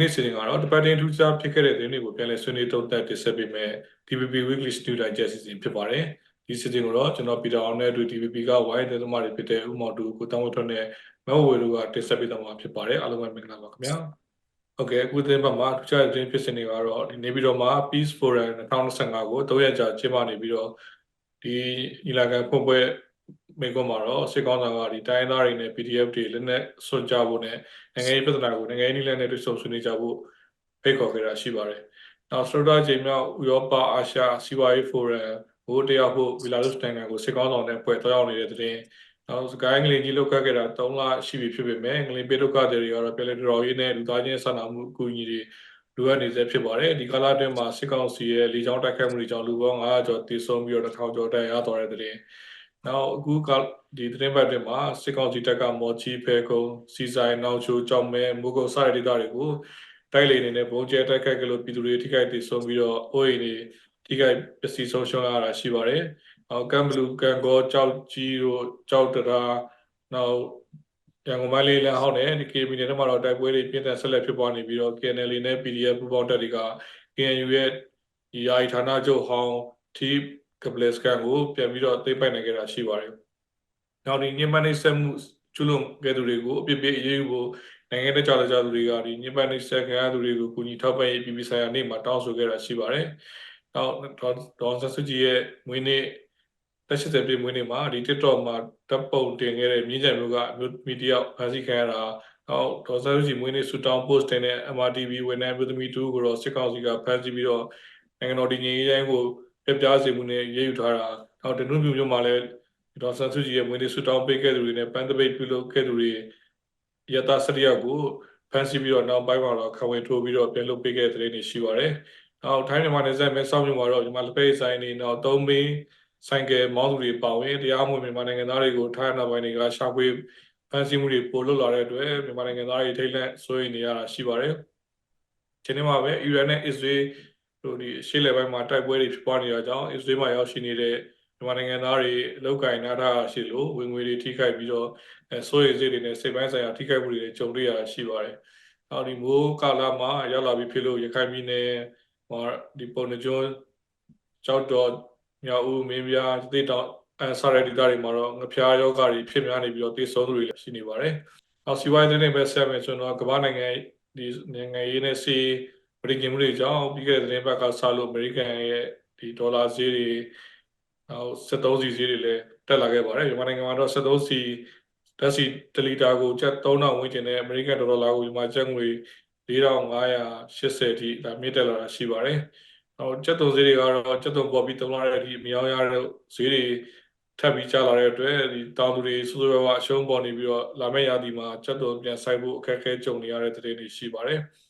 နေ့စီစဉ်ကတော့ departing to job ဖြစ်ခဲ့တဲ့သတင်းတွေကိုပြန်လည်ဆွေးနွေးသုံးသပ်တင်ဆက်ပေးမယ် TVB Weekly Studio Digest စီစဉ်ဖြစ်ပါတယ်ဒီစီစဉ်ကိုတော့ကျွန်တော်ပီတာအောင်နဲ့အတူ TVB ကဝိုင်းတဲ့သမားတွေဖြစ်တဲ့ဦးမောင်တူကိုတောင်းဝထွန်းနဲ့မဝဝေတို့ကတင်ဆက်ပေးသွားမှာဖြစ်ပါတယ်အားလုံးပဲမင်္ဂလာပါခင်ဗျာဟုတ်ကဲ့အခုသတင်းပတ်မှာထူးခြားတဲ့သတင်းဖြစ်စဉ်တွေကတော့ဒီနေပြည်တော်မှာ Peace Forum 2025ကို၃ရက်ကြာကျင်းပနေပြီးတော့ဒီညီလာခံဖွင့်ပွဲ မိကွန်းမှာတော့စစ်ကောင်းဆောင်ကဒီတိုင်းသားတွေနဲ့ PDF တွေလက်နက်ဆွကြဖို့နဲ့နိုင်ငံရေးပြဿနာကိုနိုင်ငံရေးနည်းလမ်းနဲ့တွေ့ဆုံဆွေးနွေးကြဖို့ဖိတ်ခေါ်ခဲ့တာရှိပါတယ်။နောက်စတိုဒါချိန်မြောက်ဥရောပအာရှစီးပွားရေးဖိုရမ်ဘိုးတရားဖို့ဗီလာလုစ်နိုင်ငံကိုစစ်ကောင်းဆောင်နဲ့ဖွဲ့တော်ရောက်နေတဲ့တဲ့တင်နောက်စကိုင်းငလင်ကြီးလောက်ခဲ့တာ3လရှိပြီဖြစ်ပေမဲ့ငလင်ပေဒုက္ခတွေကတော့ပြည်လေတော်ရေးနဲ့လူသားချင်းစာနာမှုအကူအညီတွေလိုအပ်နေစေဖြစ်ပါတယ်ဒီကာလအတွင်းမှာစစ်ကောင်စီရဲ့လေကြောင်းတိုက်ခိုက်မှုတွေကြောင့်လူပေါင်း900ကျော်တေဆုံးပြီးတော့1000ကျော်တိုက်ရသွားတဲ့တဲ့ နောက်အခုကဒီသတင်းပတ်တွေမှာစစ်ကောင်စီတပ်ကမော်ချီဖဲကုံစီဆိုင်နောက်ချိုကြောင်မဲမူကုံစတဲ့ဒေသတွေကိုတိုက်လေနေနဲ့ဘုံကျဲတိုက်ခိုက်ကလို့ပြည်သူတွေထိခိုက်ဒေဆုံးပြီးတော့အိုးအိမ်တွေထိခိုက်ပစ္စည်းဆုံးရှုံးရတာရှိပါတယ်။နောက်ကမ်ဘလူးကန်ကောကြောက်ကြီးတို့ကြောက်တရာနောက်ရန်ကုန်မလေးလမ်းဟောင်းနဲ့ဒီ KB နယ်ထဲမှာတော့တိုက်ပွဲတွေပြင်းထန်ဆက်လက်ဖြစ်ပွားနေပြီးတော့ KNL နဲ့ PDF ပူးပေါင်းတပ်တွေက KNU ရဲ့ဒီယာယီဌာနချုပ်ဟောင်း Team ကပလက်စကန်ကိုပြန်ပြီးတော့သိမ်းပိုက်နိုင်ခဲ့တာရှိပါတယ်။နောက်ဒီညမနိဆက်မှုကျွလွန်ခဲ့သူတွေကိုအပြစ်ပေးအရေးယူဖို့နိုင်ငံတကာကြောက်ကြသူတွေကဒီညမနိဆက်ခံရသူတွေကိုကူညီထောက်ပံ့ရေးပြည်ပဆိုင်ရာနေ့မှာတောင်းဆိုခဲ့တာရှိပါတယ်။နောက်ဒေါန်ဆန်စုကြည်ရဲ့မွေးနေ့တက်ရှိတဲ့ပြည်မွေးနေ့မှာဒီ TikTok မှာတပ်ပုံတင်ခဲ့တဲ့မြင်းကြံမျိုးကမီဒီယာဖန်ဆီးခံရတာနောက်ဒေါ်ဆန်စုကြည်မွေးနေ့ဆူတောင်း post တင်တဲ့ MRTV ဝန်ထမ်းပြည်သူမိတူကိုတော့စစ်ကောင်စီကဖမ်းဆီးပြီးတော့နိုင်ငံတော်တည်ငြိမ်ရေးတိုင်းကို ပြပြစေမှုနဲ့ရေးယူထားတာနောက်တနုပြမျိုးမှာလည်းဒေါ်ဆန်စုကြည်ရဲ့မွေးနေ့ဆူတောင်းပေးခဲ့သူတွေနဲ့ပန်းတပိတ်ပြုလုပ်ခဲ့သူတွေယတာစရိယကိုဖမ်းဆီးပြီးတော့နောက်ပိုင်းမှာတော့ခဝင်ထိုးပြီးတော့ပြန်လုပ်ပေးခဲ့တဲ့တဲ့တွေရှိပါတယ်။နောက်ထိုင်းမြန်မာနယ်စပ်မဲဆောက်မြို့မှာတော့ဒီမှာလက်ပိတ်ဆိုင်နေတော့သုံးမင်းဆိုင်ကယ်မောင်းသူတွေပါဝင်တရားမဝင်မြန်မာနိုင်ငံသားတွေကိုထိုင်းအနာပိုင်းတွေကရှာဖွေဖမ်းဆီးမှုတွေပိုလုပ်လာတဲ့အတွက်မြန်မာနိုင်ငံသားတွေထိတ်လန့်စိုးရိမ်နေရတာရှိပါတယ်။ဒီနေ့မှာပဲအီရန်နဲ့အစ္စရေး တို့ဒီရှေ့လေပိုင်းမှာတိုက်ပွဲတွေဖြစ်ပွားနေတာကြောင့်အစ္စရေးမှာရောက်ရှိနေတဲ့မြန်မာနိုင်ငံသားတွေအလောက်ကင်နာတာရှိလို့ဝင်ငွေတွေထိခိုက်ပြီးတော့အဲစိုးရိမ်စိတ်တွေနဲ့စိတ်ပိုင်းဆိုင်ရာထိခိုက်မှုတွေကြုံတွေ့ရတာရှိပါတယ်။နောက်ဒီမိုးကာလမှာရောက်လာပြီးဖြစ်လို့ရခိုင်ပြည်နယ်မှာဒီပုံနှကျွန်းကြောက်တော်မြောက်ဦးမင်းပြားတိတောင်အဲဆာရဒီတာတွေမှာတော့ငဖျားယောဂါတွေဖြစ်များနေပြီးတော့တေဆုံးသူတွေလည်းရှိနေပါတယ်။နောက်စီဝိုင်းတဲ့ပဲဆက်မယ်ဆိုတော့ကမ္ဘာနိုင်ငံဒီနိုင်ငံရေးနဲ့စီပ ရိကင်မှုတွေကြောင့်ပြီးခဲ့တဲ့သတင်းပတ်ကဆလို့အမေရိကန်ရဲ့ဒီဒေါ်လာဈေးတွေနောက်73စီဈေးတွေလည်းတက်လာခဲ့ပါတယ်မြန်မာနိုင်ငံမှာတော့73စီတက်စီတလီတာကိုကျပ်3000ဝန်းကျင်နဲ့အမေရိကန်ဒေါ်လာကိုဒီမှာကျပ်ငွေ4580အထိဒါမြင့်တက်လာတာရှိပါတယ်။နောက်ကျပ်သွန်ဈေးတွေကတော့ကျပ်သွန်ပေါ်ပြီးသုံးလာတဲ့အထိမရောက်ရတဲ့ဈေးတွေထပ်ပြီးကျလာတဲ့အတွက်ဒီတောင်သူတွေစိုးစိုးရွားရွားအရှုံးပေါ်နေပြီးတော့လာမယ့်ရာသီမှာကျပ်သွန်ပြန်ဆိုင်ဖို့အခက်အခဲကြုံနေရတဲ့တဲ့တွေရှိပါတယ်။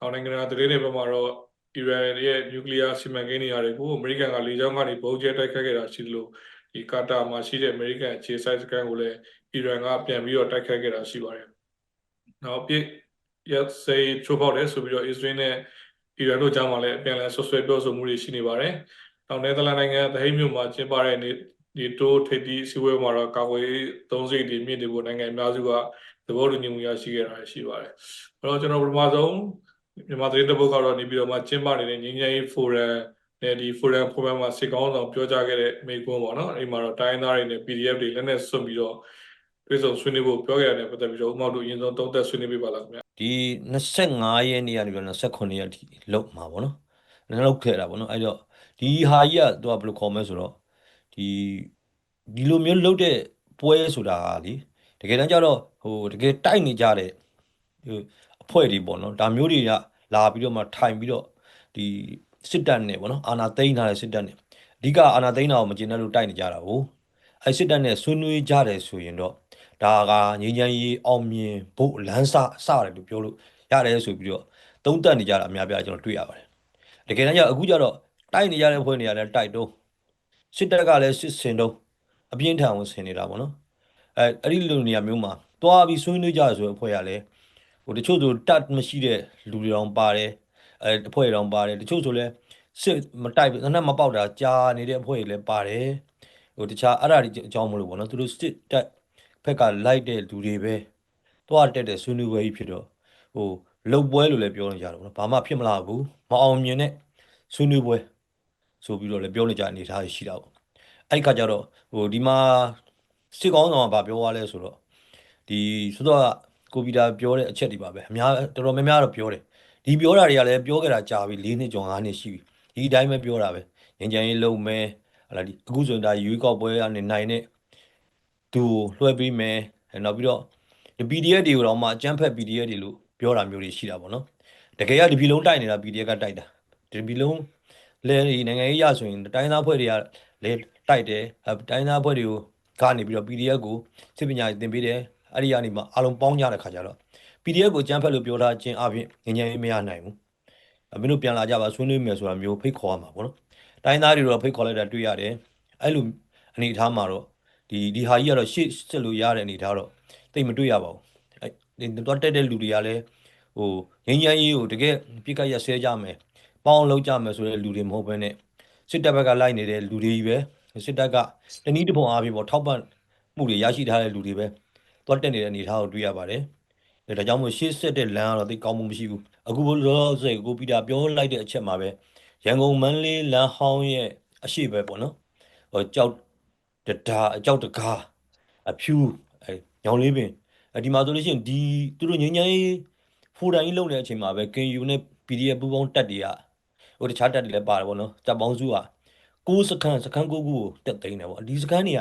နောက်နိုင်ငံတကာသတင်းတွေဘက်မှာတော့အီရန်ရဲ့နျူကလ িয়ার စီမံကိန်းတွေအားကိုအမေရိကန်ကလေကြောင်းကနေပုံကျဲတိုက်ခတ်ခဲ့တာရှိလို့ဒီကာတာမှာရှိတဲ့အမေရိကန်အခြေစိုက်စခန်းကိုလည်းအီရန်ကပြန်ပြီးတော့တိုက်ခတ်ခဲ့တာရှိပါတယ်။နောက်ပြစ်ရက်စေချိုးပေါက်တယ်ဆိုပြီးတော့အစ္စရေးနဲ့အီရန်တို့ကြားမှာလည်းအပြန်အလှန်ဆွဆွဲပြောဆိုမှုတွေရှိနေပါတယ်။နောက်နယ်သာလန်နိုင်ငံသဟိမြို့မှာကျင်းပတဲ့ဒီတိုးထိပ်သီးစီဝဲမှာတော့ကာကွယ်သုံးစိတ်တွေမြင့်တယ်ဖို့နိုင်ငံအများစုကသဘောတူညီမှုရရှိခဲ့တာရှိပါတယ်။အဲတော့ကျွန်တော်ပထမဆုံး မြန်မာသတင်းတပုတ်ကတော့နေပြီးတော့မှကျင်းပနေတဲ့ငင်းငယ်ရေးဖိုရမ်နဲ့ဒီ forum forum မှာစစ်ကောင်းဆောင်ပြောကြားခဲ့တဲ့မိကွန်းပေါ့နော်အဲ့မှာတော့တိုင်းသားတွေနဲ့ PDF တွေလက်နဲ့စွန့်ပြီးတော့ပြည်စုံဆွေးနွေးဖို့ပြောခဲ့ရတယ်ပတ်သက်ပြီးတော့ဥမောက်တို့အရင်ဆုံးသုံးသက်ဆွေးနွေးပေးပါလားခင်ဗျဒီ25ရက်နေ့ကနေပြီးတော့29ရက်ထိလောက်မှာပေါ့နော်။လောက်ခဲ့တာပေါ့နော်။အဲ့တော့ဒီဟာကြီးကသူကဘယ်လိုခေါ်မလဲဆိုတော့ဒီဒီလိုမျိုးလှုပ်တဲ့ပွဲဆိုတာကလေတကယ်တမ်းကျတော့ဟိုတကယ်တိုက်နေကြတဲ့ဟိုအဖွဲ့တွေပေါ့နော်။ဒါမျိုးတွေက လာပြီးတော့မှထိုင်ပြီးတော့ဒီစစ်တပ်နဲ့ပေါ့နော်အာဏာသိမ်းထားတဲ့စစ်တပ်နဲ့အဓိကအာဏာသိမ်းတာကိုမကျေနပ်လို့တိုက်နေကြတာကိုအဲစစ်တပ်နဲ့ဆွေးနွေးကြတယ်ဆိုရင်တော့ဒါကငြိမ်းချမ်းရေးအောင်မြင်ဖို့လမ်းစစတယ်လို့ပြောလို့ရတယ်ဆိုပြီးတော့သုံးသပ်နေကြတာအများပြားကျွန်တော်တွေ့ရပါတယ်တကယ်တမ်းကျအခုကျတော့တိုက်နေကြတဲ့ဖွဲ့နေရတဲ့တိုက်တော့စစ်တပ်ကလည်းစစ်စင်တော့အပြင်းထန်ဝင်ဆင်နေတာပေါ့နော်အဲအဲ့ဒီလိုနေရာမျိုးမှာတွားပြီးဆွေးနွေးကြရဆိုအဖွဲ့ကလည်းဟို တချို့ဆိုတတ်မရှိတဲ့လူတွေတောင်ပါတယ်အဲအဖွဲ့တောင်ပါတယ်တချို့ဆိုလဲစစ်မတိုက်ငနက်မပေါက်တာကြာနေတဲ့အဖွဲ့တွေလည်းပါတယ်ဟိုတခြားအဲ့ဒါတွေအကြောင်းမလို့ပေါ့နော်သူတို့စစ်တက်ဖက်ကလိုက်တဲ့လူတွေပဲတွားတက်တဲ့ဆွေးနွေးပွဲကြီးဖြစ်တော့ဟိုလုတ်ပွဲလို့လည်းပြောနေကြတယ်ပေါ့နော်ဘာမှဖြစ်မလာဘူးမအောင်မြင်တဲ့ဆွေးနွေးပွဲဆိုပြီးတော့လည်းပြောနေကြအနေအထားရှိတာပေါ့အဲ့ဒီခါကျတော့ဟိုဒီမှာစစ်ကောင်းဆောင်ကဗာပြောသွားလဲဆိုတော့ဒီဆိုတော့ ကိုပီတာပြောတဲ့အချက်တွေပါပဲအများတော်တော်များများတော့ပြောတယ်ဒီပြောတာတွေကလည်းပြောခဲ့တာကြာပြီ၄နှစ်ကျော်၅နှစ်ရှိပြီဒီအတိုင်းပဲပြောတာပဲငញ្ញရင်လုံးမဲဟလာဒီအခုဆိုရင်ဒါရွေးကောက်ပွဲကနေနိုင်တဲ့သူကိုလွှဲပေးမယ်အဲနောက်ပြီးတော့ဒီ PDF တွေကိုတော့မှအကြမ်းဖက် PDF တွေလို့ပြောတာမျိုးတွေရှိတာပေါ့နော်တကယ်ကဒီပြည်လုံးတိုက်နေတာ PDF ကတိုက်တာဒီပြည်လုံးလဲဒီနိုင်ငံရေးရဆိုရင်တိုင်းသားဖွဲ့တွေကလဲတိုက်တယ်အဲတိုင်းသားဖွဲ့တွေကိုကနေပြီးတော့ PDF ကိုစစ်ပညာသင်ပေးတယ် အဲ့ဒီကနေမှအလုံးပေါင်းကြတဲ့ခါကျတော့ PDF ကိုအကြမ်းဖက်လို့ပြောထားခြင်းအပြင်ငញ្ញရင်မရနိုင်ဘူးအမင်းတို့ပြန်လာကြပါဆွေးနွေးမယ်ဆိုတာမျိုးဖိတ်ခေါ်ရမှာပေါ့နော်တိုင်းသားတွေတော့ဖိတ်ခေါ်လိုက်တာတွေ့ရတယ်အဲ့လိုအနေအထားမှာတော့ဒီဒီဟာကြီးကတော့ရှေ့စစ်လို့ရတဲ့အနေအထားတော့တိတ်မတွေ့ရပါဘူးအဲ့ဒီတော့တက်တဲ့လူတွေကလည်းဟိုငញ្ញရင်ကိုတကယ်ပြစ်ကတ်ရက်ဆဲကြမယ်ပေါင်းလုံးကြမယ်ဆိုတဲ့လူတွေမဟုတ်ဘဲနဲ့စစ်တပ်ဘက်ကလိုက်နေတဲ့လူတွေကြီးပဲစစ်တပ်ကတနည်းတစ်ပုံအားဖြင့်ပေါ့ထောက်ပံ့မှုတွေရရှိထားတဲ့လူတွေပဲ သွားတက်နေတဲ့အနေအထားကိုတွေ့ရပါတယ်ဒါကြောင့်မို့ရှေ့ဆက်တဲ့လမ်းကတော့သိပ်ကောင်းမှုမရှိဘူးအခုဘလောလောဆယ်ကိုပီတာပြောလိုက်တဲ့အချက်မှာပဲရန်ကုန်မန္တလေးလမ်းဟောင်းရဲ့အရှိပဲပေါ့နော်ဟိုကြောက်တဒါအကြောက်တကားအဖြူအဲညောင်လေးပင်အဲဒီမှာဆိုလို့ရှိရင်ဒီသူတို့ငញ្ញရေးဖိုတိုင်ကြီးလုံနေတဲ့အချိန်မှာပဲကင်ယူနဲ့ PDF ပူပေါင်းတက်တွေကဟိုတခြားတက်တွေလည်းပါတယ်ပေါ့နော်တပ်ပေါင်းစုက6စခန်းစခန်း9ခုကိုတက်သိမ်းတယ်ပေါ့ဒီစခန်းတွေက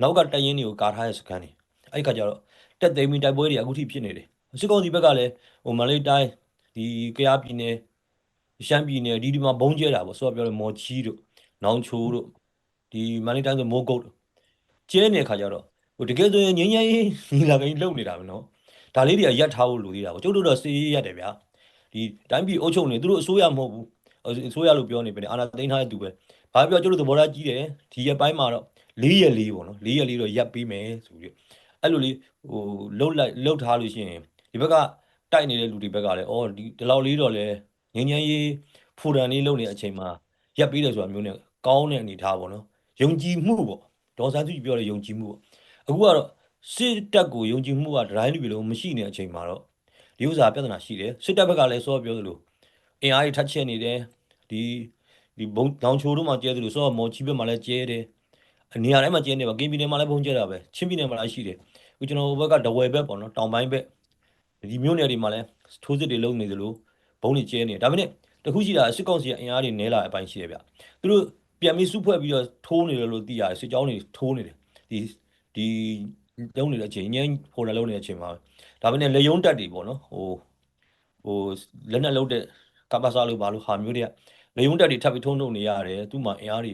နောက်ကတက်ရင်တွေကိုကာထားတဲ့စခန်းတွေ အဲ့ဒီခါကျတော့တက်သိမ်းပြီးတိုက်ပွဲတွေအခုထိဖြစ်နေတယ်စစ်ကောင်စီဘက်ကလည်းဟိုမလေးတိုင်းဒီကယားပြည်နယ်ရှမ်းပြည်နယ်ဒီဒီမှာဘုံကျဲတာပေါ့ဆိုတော့ပြောလို့မော်ချီတို့နောင်ချိုတို့ဒီမလေးတိုင်းဆိုမိုးကုတ်တို့ကျဲနေတဲ့ခါကျတော့ဟိုတကယ်ဆိုရင်ငင်းငယ်ရေးညီလာကိန်းလုံနေတာပဲနော်ဒါလေးတွေကရက်ထားဖို့လိုသေးတာပေါ့ကျုပ်တို့တော့စီးရေးရတယ်ဗျာဒီတိုင်းပြည်အုပ်ချုပ်နေသူတို့အစိုးရမဟုတ်ဘူးအစိုးရလို့ပြောနေပြီအာဏာသိမ်းထားတဲ့သူပဲဘာပြောကျုပ်တို့သဘောထားကြီးတယ်ဒီရက်ပိုင်းမှာတော့၄ရက်၄ပေါ့နော်၄ရက်၄တော့ရက်ပေးမယ်ဆိုပြီး အဲ့လိုလေးဟိုလှုပ်လိုက်လှုပ်ထားလို့ရှိရင်ဒီဘက်ကတိုက်နေတဲ့လူတွေဘက်ကလည်းအော်ဒီဒီလောက်လေးတော့လဲငញ្ញမ်းရေးဖူရန်လေးလုပ်နေတဲ့အချိန်မှာရက်ပြီးတယ်ဆိုတာမျိုးနဲ့ကောင်းတဲ့အနေထားပေါ့နော်ယုံကြည်မှုပေါ့ဒေါ်စန်းစုကြည်ပြောတဲ့ယုံကြည်မှုပေါ့အခုကတော့စစ်တပ်ကိုယုံကြည်မှုကဒတိုင်းလူတွေလုံးမရှိနေတဲ့အချိန်မှာတော့ဒီဥစ္စာပြဿနာရှိတယ်စစ်တပ်ဘက်ကလည်းစောပြောသလိုအင်အားကြီးထပ်ချက်နေတယ်ဒီဒီဘုံတောင်ချိုတို့မှာကျဲသလိုစောမော်ချီဘက်မှာလည်းကျဲတယ်အနေရာတိုင်းမှာကျဲနေပါကင်းပြည်နယ်မှာလည်းဘုံကျဲတာပဲချင်းပြည်နယ်မှာလည်းရှိတယ်အ ခုကျွန်တော်ဘက်ကဒဝယ်ဘက်ပေါ့နော်တောင်ပိုင်းဘက်ဒီမျိုးနယ်တွေမှာလည်းထိုးစစ်တွေလုပ်နေသလိုဘုံတွေကျဲနေတယ်ဒါပေမဲ့တခုရှိတာစစ်ကောင်စီကအင်အားတွေနဲလာတဲ့အပိုင်းရှိတယ်ဗျသူတို့ပြန်ပြီးစုဖွဲ့ပြီးတော့ထိုးနေတယ်လို့သိရတယ်စစ်ကြောင်းတွေထိုးနေတယ်ဒီဒီလုံးနေတဲ့အချိန်ညင်းဖော်လာလုံးနေတဲ့အချိန်မှာဒါပေမဲ့လေယုံတက်တွေပေါ့နော်ဟိုဟိုလက်နက်လုံးတဲ့ကပ္ပစာလို့ဘာလို့ဟာမျိုးတွေကလေယုံတက်တွေထပ်ပြီးထုံးထုံနေရတယ်သူ့မှာအင်အားတွေ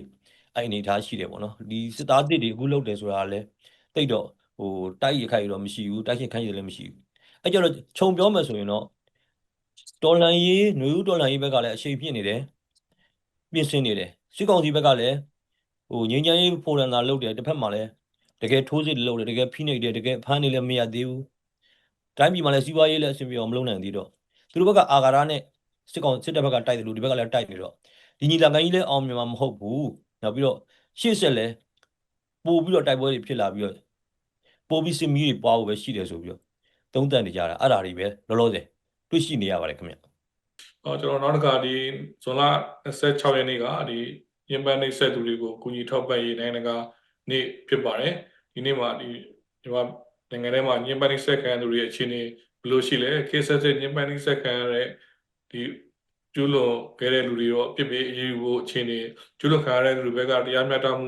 အဲ့အနေထားရှိတယ်ပေါ့နော်ဒီစစ်သားတစ်တွေအခုလုပ်တယ်ဆိုတာလည်းတိတ်တော့ ဟိုတိုက်ရခိုက်တော့မရှိဘူးတိုက်ရှင်ခိုက်ရလည်းမရှိဘူးအဲ့ကြတော့ခြုံပြောမယ်ဆိုရင်တော့တော်လန်ရေးຫນွေဦးတော်လန်ရေးဘက်ကလည်းအရှိန်ပြင်းနေတယ်ပြင်ဆင်နေတယ်စစ်ကောင်စီဘက်ကလည်းဟိုငင်းချမ်းရေးဖိုရန်သာလုပ်တယ်တစ်ဖက်မှာလည်းတကယ်ထိုးစစ်လုပ်တယ်တကယ်ဖိနှိပ်တယ်တကယ်ဖမ်းနေလည်းမရသေးဘူးတိုင်းပြည်မှာလည်းစီးပွားရေးလည်းအဆင်ပြေအောင်မလုပ်နိုင်သေးတော့သူတို့ဘက်ကအာဃာတနဲ့စစ်ကောင်စစ်တပ်ဘက်ကတိုက်တယ်လို့ဒီဘက်ကလည်းတိုက်နေတော့ဒီညီလာခံကြီးလည်းအောင်မြင်မှာမဟုတ်ဘူးနောက်ပြီးတော့ရှေ့ဆက်လည်းပို့ပြီးတော့တိုက်ပွဲတွေဖြစ်လာပြီးတော့ ပို့ပြီးစစ်မီးတွေပွားဖို့ပဲရှိတယ်ဆိုပြီးတော့သုံးသပ်နေကြတာအဲ့ဒါတွေပဲလောလောဆယ်တွေ့ရှိနေရပါတယ်ခင်ဗျအော်ကျွန်တော်နောက်တစ်ခါဒီဇွန်လ26ရက်နေ့ကဒီရင်းပန်းနှိပ်ဆက်သူတွေကိုကူညီထောက်ပံ့ရေးနိုင်ငံတကာနေ့ဖြစ်ပါတယ်ဒီနေ့မှာဒီဒီမှာနိုင်ငံထဲမှာရင်းပန်းနှိပ်ဆက်ခံရသူတွေရဲ့အခြေအနေဘယ်လိုရှိလဲခေတ်ဆက်ဆက်ရင်းပန်းနှိပ်ဆက်ခံရတဲ့ဒီကျူးလွန်ခဲ့တဲ့လူတွေရောအပြစ်ပေးအရေးယူဖို့အခြေအနေကျူးလွန်ခံရတဲ့လူတွေဘက်ကတရားမျှတမှု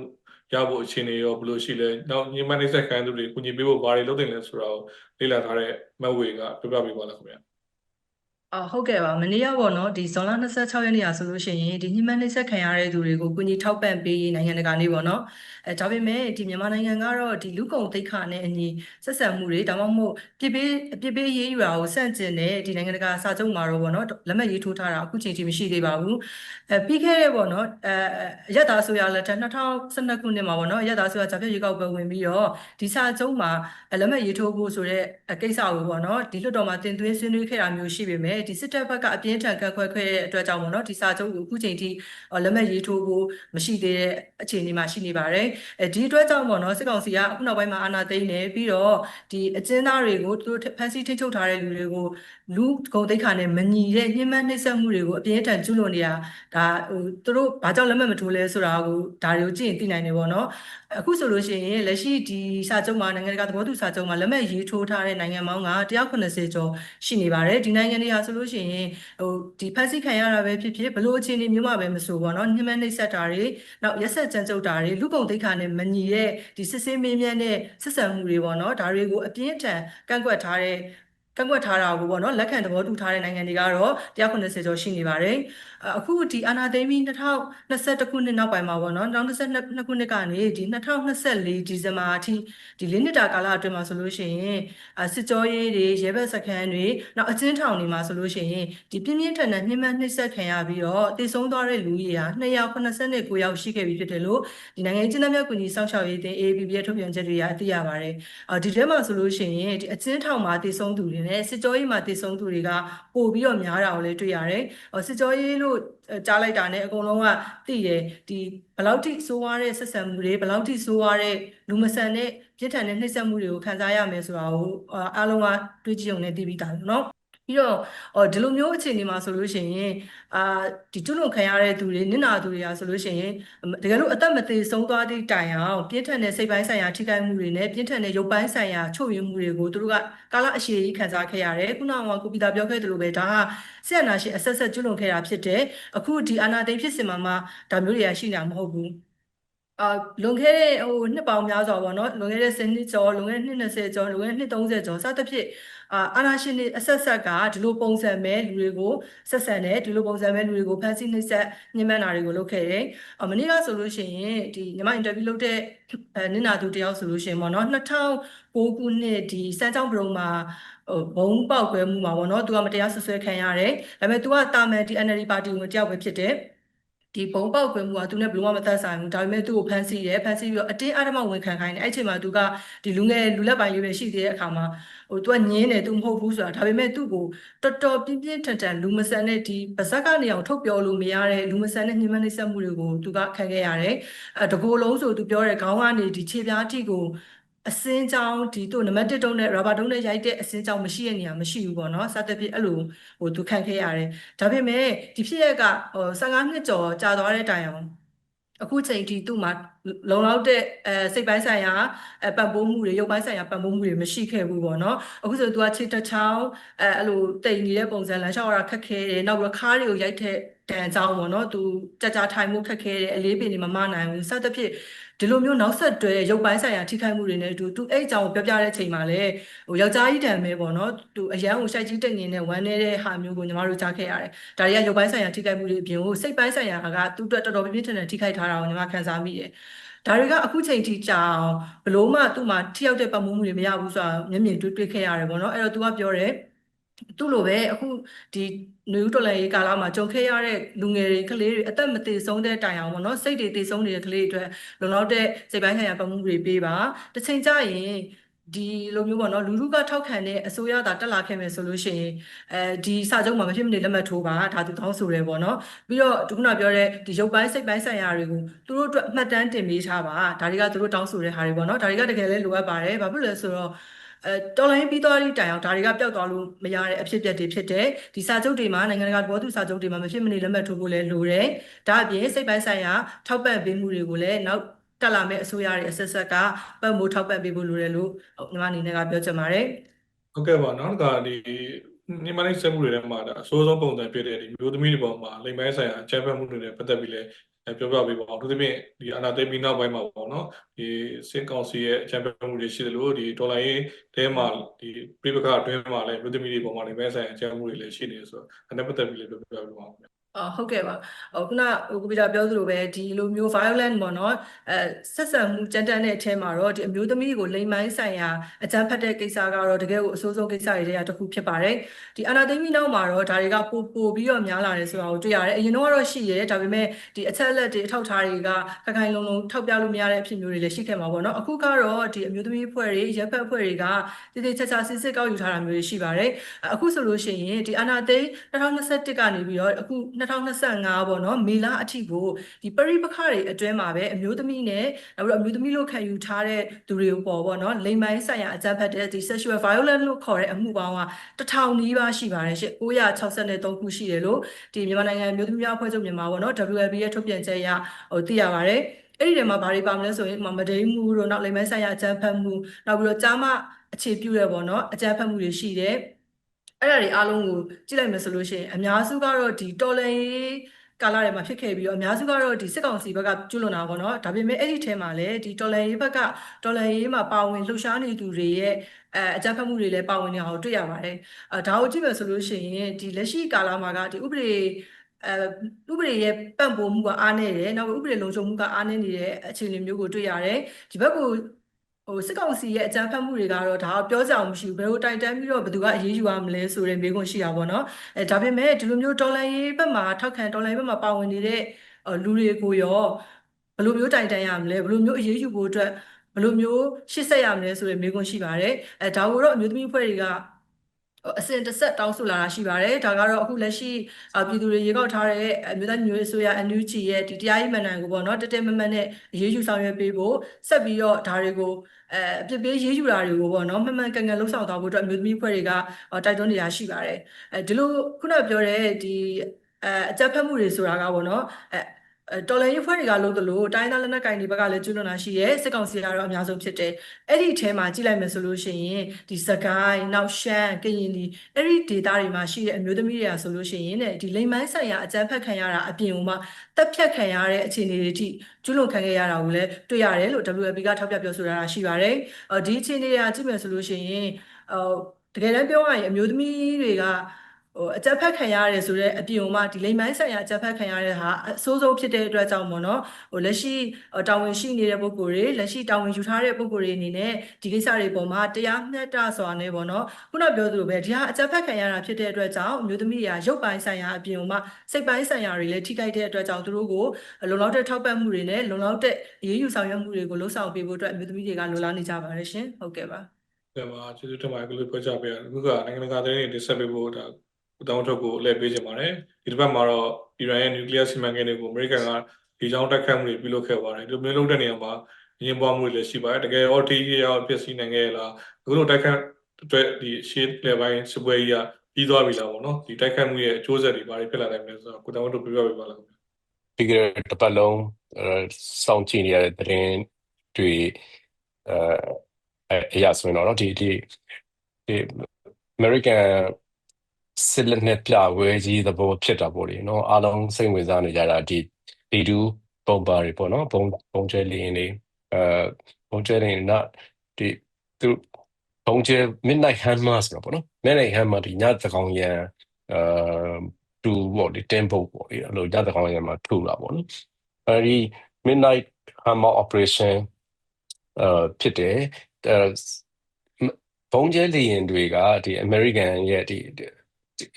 ရဖို့အခြေအနေရောဘယ်လိုရှိလဲနောက်ရင်းပန်းနှိပ်ဆက်ခံရသူတွေကူညီပေးဖို့ဘာတွေလုပ်တင်လဲဆိုတာကိုလေ့လာထားတဲ့မက်ဝေကပြပြပေးပါလားခင်ဗျာ အာဟုတ်ကဲ့ပါမနေ့ကပေါ့နော်ဒီဇွန်လ26ရက်နေ့ရာဆိုလို့ရှိရင်ဒီညှိနှိုင်းနှိပ်စက်ခံရတဲ့သူတွေကိုကုညီထောက်ပံ့ပေးရေးနိုင်ငံတကာနေ့ပေါ့နော်အဲဒါပေမဲ့ဒီမြန်မာနိုင်ငံကတော့ဒီလူကုန်သိက္ခာနဲ့အညီဆက်ဆံမှုတွေဒါမှမဟုတ်ပြစ်ပေးအပြစ်ပေးရေးယူတာကိုစန့်ကျင်တဲ့ဒီနိုင်ငံတကာစာချုပ်မှာတော့ပေါ့နော်လက်မှတ်ရေးထိုးထားတာအခုချိန်ထိမရှိသေးပါဘူးအဲပြီးခဲ့တဲ့ပေါ့နော်အဲအရက်သားဆိုရလက်ထက်2012ခုနှစ်မှာပေါ့နော်အရက်သားဆိုရဂျာပြည့်ရေကောက်ပွဲဝင်ပြီးတော့ဒီစာချုပ်မှာလက်မှတ်ရေးထိုးဖို့ဆိုတဲ့ကိစ္စကိုပေါ့နော်ဒီလွှတ်တော်မှာတင်သွင်းဆွေးနွေးခဲ့တာမျိုးရှိပေမဲ့ဒီစစ်တပ်ဘက်ကအပြင်းထန်ကန့်ကွက်ခဲ့တဲ့အတွက်ကြောင့်ပေါ့နော်ဒီစာချုပ်ကိုအခုချိန်ထိအော်လက်မှတ်ရေးထိုးဖို့မရှိသေးတဲ့အခြေအနေမှာရှိနေပါတယ်အဲဒီအတွက်ကြောင့်ပေါ့နော်စစ်ကောင်စီကအခုနောက်ပိုင်းမှာအာဏာသိမ်းနေပြီးတော့ဒီအကျဉ်းသားတွေကိုသူတို့ဖမ်းဆီးထိန်းချုပ်ထားတဲ့လူတွေကိုလူကုန်သိက္ခာနဲ့မညီတဲ့ညှဉ်းပန်းနှိပ်စက်မှုတွေကိုအပြင်းထန်ကျူးလွန်နေတာဒါဟိုသူတို့ဘာကြောင့်လက်မှတ်မထိုးလဲဆိုတာကိုဒါတွေကိုကြည့်ရင်သိနိုင်တယ်ပေါ့နော်အခုဆိုလို့ရှိရင်လက်ရှိဒီစာချုပ်မှာနိုင်ငံတကာသဘောတူစာချုပ်မှာလက်မှတ်ရေးထိုးထားတဲ့နိုင်ငံပေါင်းက180ကျော်ရှိနေပါတယ်ဒီနိုင်ငံတွေဟာဆိုလို့ရှိရင်ဟိုဒီဖက်စီခံရတာပဲဖြစ်ဖြစ်ဘလို့အခြေအနေမျိုးမှပဲမဆိုပေါ့နော်ညှဉ်းပန်းနှိပ်စက်တာတွေနောက်ရက်ဆက်ကြမ်းကြုတ်တာတွေလူကုန်သိက္ခာနဲ့မညီတဲ့ဒီစစ်ဆေးမင်းမြန်းတဲ့ဆက်ဆံမှုတွေပေါ့နော်ဒါတွေကိုအပြင်းအထန်ကန့်ကွက်ထားတဲ့ကန့်ကွက်ထားတာကိုပေါ့နော်လက်ခံသဘောတူထားတဲ့နိုင်ငံတွေကတော့180ကျော်ရှိနေပါတယ် အအခုဒီအာနာသိမ့်ပြီး2021ခုနှစ်နောက်ပိုင်းမှာပေါ့နော်2022ခုနှစ်ကနေဒီ2024ဒီဇင်ဘာအထိဒီလေးနှစ်တာကာလအတွင်းမှာဆိုလို့ရှိရင်အစစ်ကြောရေးတွေရဲဘက်စခန်းတွေနောက်အကျဉ်းထောင်တွေမှာဆိုလို့ရှိရင်ဒီပြင်းပြင်းထန်ထန်နှိမ့်မနှိမ့်ဆက်ခံရပြီးတော့တည်ဆုံးသွားတဲ့လူကြီးဟာ289ယောက်ရှိခဲ့ပြီဖြစ်တယ်လို့ဒီနိုင်ငံချင်းသားများကူညီစောင့်ရှောက်ရေးအသင်း AAPP ရဲ့ထုတ်ပြန်ချက်တွေအသိရပါတယ်အော်ဒီထဲမှာဆိုလို့ရှိရင်ဒီအကျဉ်းထောင်မှာတည်ဆုံးသူတွေနဲ့စစ်ကြောရေးမှာတည်ဆုံးသူတွေကပို့ပြီးတော့များတာကိုလည်းတွေ့ရတယ်အော်စစ်ကြောရေးလို့အဲကြားလိုက်တာနဲ့အကုန်လုံးကသိတယ်ဒီဘယ်လောက်ထိဆိုးွားတဲ့ဆက်ဆံမှုတွေဘယ်လောက်ထိဆိုးွားတဲ့လူမဆန်တဲ့ပြစ်ထန်တဲ့နှိပ်စက်မှုတွေကိုခံစားရမယ်ဆိုတာကိုအာအားလုံးကတွေးကြည့်ုံနဲ့သိပြီးသားတယ်နော် ပြီးတော့အော်ဒီလိုမျိုးအခြေအနေမှာဆိုလို့ရှိရင်အာဒီကျွလွန်ခံရတဲ့သူတွေနစ်နာသူတွေဟာဆိုလို့ရှိရင်တကယ်လို့အသက်မသေးဆုံးသွားသည့်တိုင်အောင်ပြင်းထန်တဲ့စိတ်ပိုင်းဆိုင်ရာထိခိုက်မှုတွေနဲ့ပြင်းထန်တဲ့ရုပ်ပိုင်းဆိုင်ရာချုပ်ယွင်းမှုတွေကိုသူတို့ကကာလအရှည်ကြီးခံစားခဲ့ရတယ်ခုနကကိုပီတာပြောခဲ့သလိုပဲဒါကဆက်အနာရှင်အဆက်ဆက်ကျွလွန်ခဲ့တာဖြစ်တဲ့အခုဒီအာနာသိန်းဖြစ်စင်မှာမှဒါမျိုးတွေကရှိနေတာမဟုတ်ဘူးအာလွန်ခဲ့တဲ့ဟိုနှစ်ပေါင်းများစွာပေါ့နော်လွန်ခဲ့တဲ့10နှစ်ကျော်လွန်ခဲ့တဲ့နှစ်20ကျော်လွန်ခဲ့တဲ့နှစ်30ကျော်စသဖြင့် အာအာနာရှင်တွေအဆက်ဆက်ကဒီလိုပုံစံမဲ့လူတွေကိုဆက်ဆံတယ်ဒီလိုပုံစံမဲ့လူတွေကိုဖန်ဆီးနှိပ်စက်ညှဉ်းပန်းတာတွေကိုလုပ်ခဲ့တယ်အမနေ့ကဆိုလို့ရှိရင်ဒီညီမအင်တာဗျူးလုပ်တဲ့အဲနင်နာသူတယောက်ဆိုလို့ရှိရင်ပေါ့နော်2009ခုနှစ်ဒီစမ်းချောင်းဘရုံမှာဟိုဘုံပေါက်ကွဲမှုမှာပေါ့နော်သူကမတရားဆွဆွဲခံရတယ်ဒါပေမဲ့ तू ကတာမန်ဒီ NLD ပါတီဝင်တယောက်ပဲဖြစ်တယ် ဒီဘုံပေါက်ကွဲမှုကသူနဲ့ဘယ်လိုမှမသက်ဆိုင်ဘူးဒါပေမဲ့သူ့ကိုဖမ်းဆီးတယ်ဖမ်းဆီးပြီးတော့အတင်းအဓမ္မဝင်ခံခိုင်းတယ်အဲ့ချိန်မှာသူကဒီလူငယ်လူလက်ပိုင်းရွေးပဲရှိသေးတဲ့အခါမှာဟိုသူကညင်းတယ်သူမဟုတ်ဘူးဆိုတာဒါပေမဲ့သူ့ကိုတော်တော်ပြင်းပြင်းထန်ထန်လူမဆန်တဲ့ဒီပါဇက်ကနေအောင်ထုတ်ပြောလို့မရတဲ့လူမဆန်တဲ့ညှဉ်းပန်းနှိပ်စက်မှုတွေကိုသူကခံခဲ့ရတယ်အဲတကိုယ်လုံးဆိုသူပြောတဲ့ခေါင်းကနေဒီခြေပြားထိကို အစင်းကြောင်းဒီတို့နံပါတ်1တုံးနဲ့ rubber တုံးနဲ့ရိုက်တဲ့အစင်းကြောင်းမရှိတဲ့နေရာမရှိဘူးပေါ့နော်စသဖြင့်အဲ့လိုဟိုသူခံခဲ့ရတယ်ဒါပေမဲ့ဒီဖြစ်ရက်ကဟို15နှစ်ကျော်ကြာသွားတဲ့တိုင်အောင်အခုချိန်ထိသူ့မှာလုံလောက်တဲ့အဲစိတ်ပိုင်းဆိုင်ရာအပံ့ပိုးမှုတွေရုပ်ပိုင်းဆိုင်ရာပံ့ပိုးမှုတွေမရှိခဲ့ဘူးပေါ့နော်အခုဆိုသူကခြေတစ်ချောင်းအဲအဲ့လိုတိတ်နေတဲ့ပုံစံလမ်းလျှောက်ရတာခက်ခဲတယ်နောက်ပြီးတော့ခါးတွေကိုရိုက်တဲ့တန်ကြောင်းပေါ့နော်သူကြကြထိုင်မှုခက်ခဲတယ်အလေးပင်တွေမမနိုင်ဘူးစသဖြင့် ဒီလိုမျိုးနောက်ဆက်တွဲရုပ်ပိုင်းဆိုင်ရာထိခိုက်မှုတွေနဲ့အတူသူအဲ့အကြောင်းကိုပြောပြတဲ့အချိန်မှာလည်းဟိုယောက်ျားကြီးတံပဲပေါ့နော်သူအရန်ကိုရှိုက်ကြီးတက်နေတဲ့ဝမ်းနေတဲ့ဟာမျိုးကိုညီမတို့ကြားခဲ့ရတယ်ဒါတွေကရုပ်ပိုင်းဆိုင်ရာထိခိုက်မှုတွေအပြင်ကိုစိတ်ပိုင်းဆိုင်ရာကသူ့အတွက်တော်တော်ပြင်းပြင်းထန်ထန်ထိခိုက်ထားတာကိုညီမခန်းစားမိတယ်ဒါတွေကအခုချိန်ထိကြာအောင်ဘလို့မှသူ့မှာထိရောက်တဲ့ပတ်မှုမှုတွေမရဘူးဆိုတာမျက်မြင်တွေ့တွေ့ခဲ့ရတယ်ပေါ့နော်အဲ့တော့ तू ကပြောတယ် သူ့လိုပဲအခုဒီနယူးတော်လန်ရေးကာလမှာကြုံခဲ့ရတဲ့လူငယ်တွေကလေးတွေအသက်မသေဆုံးတဲ့တိုင်အောင်ပေါ့နော်စိတ်တွေသေဆုံးနေတဲ့ကလေးတွေအတွက်လုံလောက်တဲ့စိတ်ပိုင်းဆိုင်ရာပတ်မှုတွေပေးပါတစ်ချိန်ကျရင်ဒီလိုမျိုးပေါ့နော်လူလူကထောက်ခံတဲ့အစိုးရသာတက်လာခဲ့မယ်ဆိုလို့ရှိရင်အဲဒီစာချုပ်မှာမဖြစ်မနေလက်မှတ်ထိုးပါဒါသူတောင်းဆိုရဲပေါ့နော်ပြီးတော့ခုနပြောတဲ့ဒီရုပ်ပိုင်းစိတ်ပိုင်းဆိုင်ရာတွေကိုသူတို့အတွက်အမှတ်တမ်းတင်ပေးထားပါဒါတွေကသူတို့တောင်းဆိုတဲ့ဟာတွေပေါ့နော်ဒါတွေကတကယ်လည်းလိုအပ်ပါတယ်ဘာဖြစ်လဲဆိုတော့ အဲတော်လိုင်းပြီးသွားတဲ့တိုင်အောင်ဒါတွေကပျောက်သွားလို့မရတဲ့အဖြစ်အပျက်တွေဖြစ်တယ်ဒီစာချုပ်တွေမှာနိုင်ငံတကာသဘောတူစာချုပ်တွေမှာမဖြစ်မနေလက်မှတ်ထိုးဖို့လည်းလိုတယ်ဒါအပြင်စိတ်ပိုင်းဆိုင်ရာထောက်ပံ့ပေးမှုတွေကိုလည်းနောက်တက်လာမယ့်အစိုးရတွေအဆက်ဆက်ကပတ်မိုးထောက်ပံ့ပေးဖို့လိုတယ်လို့ညီမအနေနဲ့ကပြောချင်ပါတယ်ဟုတ်ကဲ့ပါနောက်တစ်ခါဒီညီမလေးစက်မှုတွေထဲမှာဒါအဆိုးဆုံးပုံစံဖြစ်တဲ့ဒီမျိုးသမီးတွေပေါ်မှာလိမ်ပိုင်းဆိုင်ရာအကြမ်းဖက်မှုတွေနဲ့ပတ်သက်ပြီးလဲ ပြောပြပေးပါအောင်သူသဖြင့်ဒီအနာသိပြီးနောက်ပိုင်းမှာပေါ့နော်ဒီစစ်ကောင်စီရဲ့အကြမ်းဖက်မှုတွေရှိတယ်လို့ဒီဒေါ်လာရေးတဲမှာဒီပြိပခအတွင်းမှာလဲမျိုးသမီးတွေပေါ်မှာလိမ်ပိုင်းဆိုင်ရာအကြမ်းမှုတွေလည်းရှိနေဆိုတော့အဲ့ဒါပတ်သက်ပြီးလဲပြောပြပေးပါဦး အော်ဟုတ်ကဲ့ပါဟိုခုနဟိုကွန်ပျူတာပြောသလိုပဲဒီလိုမျိုး violent ပေါ့နော်အဲဆက်ဆံမှုကြမ်းတမ်းတဲ့အထဲမှာတော့ဒီအမျိုးသမီးကိုလိင်ပိုင်းဆိုင်ရာအကြမ်းဖက်တဲ့ကိစ္စကတော့တကယ်ကိုအဆိုးဆုံးကိစ္စတွေတွေကတစ်ခုဖြစ်ပါတယ်ဒီအာနာသိမ့်ပြီးနောက်မှာတော့ဒါတွေကပိုပိုပြီးတော့များလာတယ်ဆိုတာကိုတွေ့ရတယ်အရင်တော့ကတော့ရှိရဲဒါပေမဲ့ဒီအချက်အလက်တွေအထောက်အထားတွေကခိုင်ခိုင်လုံလုံထောက်ပြလို့မရတဲ့အဖြစ်မျိုးတွေလည်းရှိခဲ့မှာပေါ့နော်အခုကတော့ဒီအမျိုးသမီးအဖွဲ့တွေရပ်ဖက်အဖွဲ့တွေကတည်တည်ချာချာစစ်စစ်ကောက်ယူထားတာမျိုးတွေရှိပါတယ်အခုဆိုလို့ရှိရင်ဒီအာနာသိမ့်2021ကနေပြီးတော့အခု2025ပေါ့နော်မေလအထိကိုဒီပရိပခတွေအတွင်းမှာပဲအမျိုးသမီးနဲ့နောက်ပြီးတော့အမျိုးသမီးလို့ခံယူထားတဲ့သူတွေပေါ်ပေါ့နော်လိင်ပိုင်းဆိုင်ရာအကြမ်းဖက်တဲ့ဒီ sexual violence လို့ခေါ်တဲ့အမှုပေါင်းကတစ်ထောင်နီးပါးရှိပါတယ်ရှင့်963ခုရှိတယ်လို့ဒီမြန်မာနိုင်ငံအမျိုးသမီးများအဖွဲ့ချုပ်မြန်မာပေါ့နော် WLB ရဲ့ထုတ်ပြန်ချက်အရဟိုသိရပါတယ်အဲ့ဒီထဲမှာဘာတွေပါမလဲဆိုရင်ဥပမာမဒိမှုတို့နောက်လိင်ပိုင်းဆိုင်ရာအကြမ်းဖက်မှုနောက်ပြီးတော့ကြားမအခြေပြုရပေါ့နော်အကြမ်းဖက်မှုတွေရှိတယ် အဲ့ဒါတွေအားလုံးကိုကြည့်လိုက်မယ်ဆိုလို့ရှိရင်အများစုကတော့ဒီတော်လန်ရေးကာလတွေမှာဖြစ်ခဲ့ပြီးတော့အများစုကတော့ဒီစစ်ကောင်စီဘက်ကကျွလွန်တာပေါ့နော်ဒါပေမဲ့အဲ့ဒီထဲမှာလည်းဒီတော်လန်ရေးဘက်ကတော်လန်ရေးမှာပါဝင်လှုပ်ရှားနေသူတွေရဲ့အဲအကြမ်းဖက်မှုတွေလည်းပါဝင်နေတာကိုတွေ့ရပါတယ်အဲဒါကိုကြည့်မယ်ဆိုလို့ရှိရင်ဒီလက်ရှိကာလမှာကဒီဥပဒေအဲဥပဒေရဲ့ပံ့ပိုးမှုကအားနည်းတယ်နောက်ဥပဒေလုံခြုံမှုကအားနည်းနေတဲ့အခြေအနေမျိုးကိုတွေ့ရတယ်ဒီဘက်ကို ဟိုစစ်ကောင်စီရဲ့အကြမ်းဖက်မှုတွေကတော့ဒါကပြောကြအောင်မရှိဘူးဘယ်လိုတိုင်တန်းပြီးတော့ဘယ်သူကအရေးယူရမလဲဆိုတဲ့မေးခွန်းရှိတာပေါ့နော်အဲဒါပေမဲ့ဒီလိုမျိုးတော်လှန်ရေးဘက်မှာထောက်ခံတော်လှန်ရေးဘက်မှာပါဝင်နေတဲ့အော်လူတွေကိုရောဘယ်လိုမျိုးတိုင်တန်းရမလဲဘယ်လိုမျိုးအရေးယူဖို့အတွက်ဘယ်လိုမျိုးရှေ့ဆက်ရမလဲဆိုတဲ့မေးခွန်းရှိပါတယ်အဲဒါကိုတော့အမျိုးသမီးအဖွဲ့တွေက အစဉ်တစ်ဆက်တောင်းဆိုလာတာရှိပါတယ်ဒါကတော့အခုလက်ရှိအပြည်သူတွေရေကောက်ထားတဲ့အမျိုးသားညွေအစိုးရ NUG ရဲ့ဒီတရားရေးမဏ္ဍိုင်ကိုပေါ့နော်တက်တက်မမတ်နဲ့အရေးယူဆောင်ရွက်ပေးဖို့ဆက်ပြီးတော့ဒါတွေကိုအဲအပြစ်ပေးရေးယူတာတွေကိုပေါ့နော်မှန်မှန်ကန်ကန်လှုပ်ဆောင်သွားဖို့အတွက်အမျိုးသမီးဖွဲ့တွေကတိုက်တွန်းနေတာရှိပါတယ်အဲဒီလိုခုနပြောတဲ့ဒီအဲအကြက်ဖက်မှုတွေဆိုတာကပေါ့နော်အဲ တော်လန်ရေးဖွဲ့တွေကလို့တလို့တိုင်းသားလက်နက်ကိုင်တွေဘက်ကလည်းကျွလွန်တာရှိရဲစစ်ကောင်စီကတော့အများဆုံးဖြစ်တယ်အဲ့ဒီအထဲမှာကြည့်လိုက်မယ်ဆိုလို့ရှိရင်ဒီစကိုင်းနောက်ရှမ်းကရင်ဒီအဲ့ဒီဒေတာတွေမှာရှိတဲ့အမျိုးသမီးတွေကဆိုလို့ရှိရင်တဲ့ဒီလိမ်မိုင်းဆိုင်ရာအကြမ်းဖက်ခံရတာအပြင်မှာတက်ဖြတ်ခံရတဲ့အခြေအနေတွေအထိကျွလွန်ခံခဲ့ရတာကိုလည်းတွေ့ရတယ်လို့ WLB ကထောက်ပြပြောဆိုတာရှိပါတယ်အော်ဒီအခြေအနေတွေကကြည့်မယ်ဆိုလို့ရှိရင်အော်တကယ်တမ်းပြောရရင်အမျိုးသမီးတွေက ဟိုအကြက်ဖက်ခံရတယ်ဆိုတော့အပြင်မှာဒီလိမ်မိုင်းဆိုင်ရာအကြက်ဖက်ခံရတဲ့ဟာအဆိုးဆုံးဖြစ်တဲ့အတွက်ကြောင့်ပေါ့နော်ဟိုလက်ရှိတာဝန်ရှိနေတဲ့ပုဂ္ဂိုလ်တွေလက်ရှိတာဝန်ယူထားတဲ့ပုဂ္ဂိုလ်တွေအနေနဲ့ဒီကိစ္စတွေပေါ်မှာတရားမျှတစွာနဲ့ပေါ့နော်ခုနပြောသလိုပဲဒီဟာအကြက်ဖက်ခံရတာဖြစ်တဲ့အတွက်ကြောင့်အမျိုးသမီးတွေကရုပ်ပိုင်းဆိုင်ရာအပြင်မှာစိတ်ပိုင်းဆိုင်ရာတွေလည်းထိခိုက်တဲ့အတွက်ကြောင့်သူတို့ကိုလုံလောက်တဲ့ထောက်ပံ့မှုတွေနဲ့လုံလောက်တဲ့အရေးယူဆောင်ရွက်မှုတွေကိုလှုံ့ဆော်ပေးဖို့အတွက်အမျိုးသမီးတွေကလိုလားနေကြပါတယ်ရှင်ဟုတ်ကဲ့ပါကဲပါကျေးဇူးတင်ပါတယ်ကလေးဖွဲ့ချပေးရအခုကနိုင်ငံတကာသတင်းတွေတင်ဆက်ပေးဖို့ဒါ အတောင်းထုတ်ကိုအလဲပေးချင်ပါတယ်ဒီတစ်ပတ်မှာတော့အီရန်ရဲ့နျူကလ িয়ার စီမံကိန်းတွေကိုအမေရိကန်ကဒီကြောင်းတိုက်ခတ်မှုတွေပြုလုပ်ခဲ့ပါတယ်ဒီလိုမျိုးလုပ်တဲ့နေရာမှာရင်းပွားမှုတွေလည်းရှိပါတယ်တကယ်ရောထိရောဖြစ်စီနိုင်ခဲ့လားအခုလိုတိုက်ခတ်အတွက်ဒီရှေ့လေပိုင်းစပွဲကြီးကပြီးသွားပြီလားပေါ့နော်ဒီတိုက်ခတ်မှုရဲ့အကျိုးဆက်တွေဘာတွေဖြစ်လာနိုင်မလဲဆိုတော့ကိုတောင်းထုတ်ပြပြပေးပါလားပြီးကြတဲ့တစ်ပတ်လုံးအဲစောင့်ကြည့်နေရတဲ့သတင်းတွေအဲအဲအရာဆိုရင်တော့ဒီဒီဒီ American စစ်လက်နက်ပြဝဲကြီးသဘောဖြစ်တာပေါ့လေနော်အားလုံးစိတ်ဝင်စားနေကြတာဒီဒီတူပုံပါတွေပေါ့နော်ပုံပုံကျဲလင်းနေအဲပုံကျဲလင်းနာဒီသူပုံကျဲ midnight hammer ဆိုတော့ပေါ့နော် midnight hammer ဒီညသကောင်ရန်အဲတူပေါ့ဒီ tempo ပေါ့လေအဲ့လိုညသကောင်ရန်မှာထူတာပေါ့နော်အဲဒီ midnight hammer operation အဲဖြစ်တယ်အဲဘုံကျဲလီရင်တွေကဒီ American ရဲ့ဒီ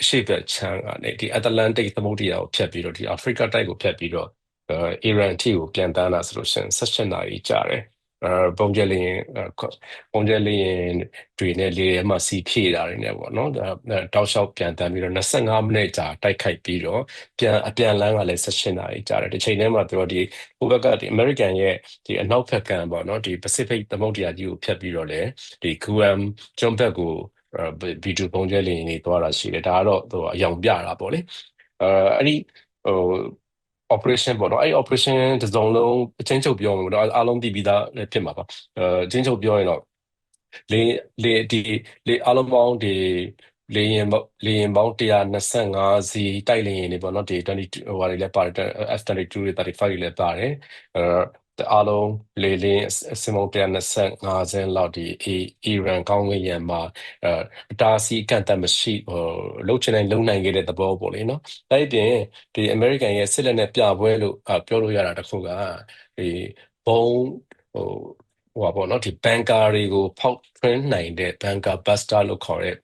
အရှေ့ဘက်ခြမ်းကနေဒီ Atlantic သမုဒ္ဒရာကိုဖြတ်ပြီးတော့ဒီ Africa တိုက်ကိုဖြတ်ပြီးတော့အဲ Iran အထိကိုပြန်တန်းလာဆိုလို့ရှိရင်16နာရီကြာတယ်အဲဘုံကျဲလီရင်ဘုံကျဲလီရင်တွေနဲ့လေထဲမှာစီဖြည့်တာတွေနဲ့ပေါ့နော်ဒါတောက်လျှောက်ပြန်တန်းပြီးတော့25မိနစ်ကြာတိုက်ခိုက်ပြီးတော့ပြန်အပြန်လန်းကလည်း16နာရီကြာတယ်ဒီချိန်ထဲမှာသူတို့ဒီဟိုဘက်ကဒီ American ရဲ့ဒီအနောက်ဘက်ကံပေါ့နော်ဒီ Pacific သမုဒ္ဒရာကြီးကိုဖြတ်ပြီးတော့လေဒီ Guam ကျွန်းဘက်ကို ဗီဒီယိုပုံကျဲလင်းနေသွားတာရှိတယ်ဒါကတော့သူအယောင်ပြတာပေါ့လေအဲအဲ့ဒီဟို operation ပေါ့နော်အဲ့ operation တစ်စုံလုံးအချင်းချုပ်ပြောမှာပေါ့နော်အားလုံးသိပြီးသားလည်းဖြစ်မှာပါအဲအချင်းချုပ်ပြောရင်တော့လေလေဒီလေအားလုံးပေါင်းဒီလေရင်လေရင်ပေါင်း125စီတိုက်လေရင်တွေပေါ့နော်ဒီ20ဟိုဟာတွေလည်းပါတယ် F22 တွေ35တွေလည်းပါတယ်အဲ အားလုံးလေလင်းအစင်မုံ125စင်းလောက်ဒီအီရန်ကောင်းကင်ယံမှာအဲအတားအဆီးအကန့်အသတ်မရှိဟိုလှုပ်ချင်တိုင်းလုံနိုင်ခဲ့တဲ့သဘောပေါ့လေနော်အဲ့ဒီပြင်ဒီ American ရဲ့စစ်လက်နဲ့ပြပွဲလို့အပြောလို့ရတာတစ်ခုကဒီဘုံဟိုဟိုပါပေါ့နော်ဒီ banker တွေကိုဖောက်ထွင်းနိုင်တဲ့ banker buster လို့ခေါ်တဲ့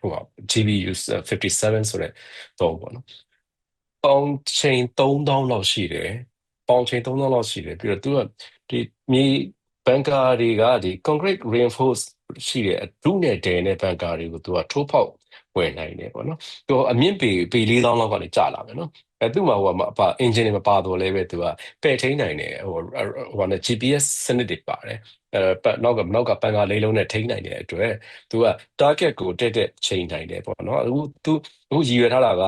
ဟိုပါ GBU 57ဆိုတဲ့တော့ပေါ့နော်ပေါင်ချိန်3000လောက်ရှိတယ် ပေါင်ချိန်3000လောက်ရှိတယ်ပြီးတော့သူကဒီမြေဘန်ကာတွေကဒီ concrete reinforce ရှိတဲ့အဒုနဲ့ဒဲနဲ့ဘန်ကာတွေကိုသူကထိုးဖောက်ဝင်နိုင်တယ်ပေါ့နော်သူအမြင့်ပေပေ4000လောက်ကနေကြာလာမယ်နော်အဲသူ့မှာဟိုကအပါ engine တွေမပါတော့လဲပဲသူကပယ်ထိန်းနိုင်တယ်ဟိုဟိုနဲ့ GPS စနစ်တွေပါတယ်အဲပတ်နောက်ကနောက်ကပန်ကာလေးလုံးနဲ့ထိန်းနိုင်တဲ့အတွက်သူက target ကိုတက်တက်ချိန်နိုင်တယ်ပေါ့နော်အခုသူအခုရည်ရွယ်ထားတာက